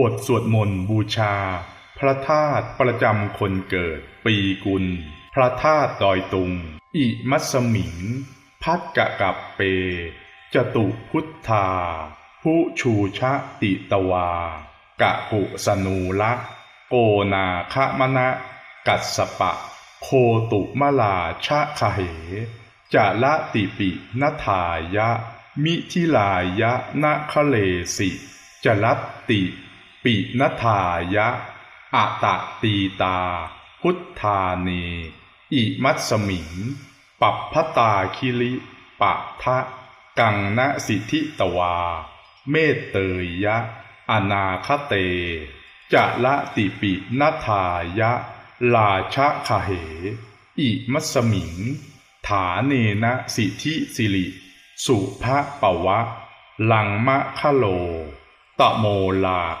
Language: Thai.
บทสวดมนต์บูชา พระธาตุประจำคนเกิด ปีกุล พระธาตุดอยตุง อิมัสมิง พัดกะกับเป จตุพุทธา ผู้ชูชะติตวา กะกุสนูละโกนาคะมณะ กัสสปะ โคตุมลาชะคะเห จะละติปินทายะ มิทิลายะนะคะเลสิ จะลัตติ ปินทายะอะตะตีตา พุทธาเนอิมัสสมิง ปัปพตาคิลิปะทะ กังนะสิทธิตวา เมตเตยยะ อนาคเต จะละติปินทายะ ลาชะคเห อิมัสมิง ฐาเนนะสิทธิสิริ สุภะปะวะ ลังมะคะโล ตะโมลาก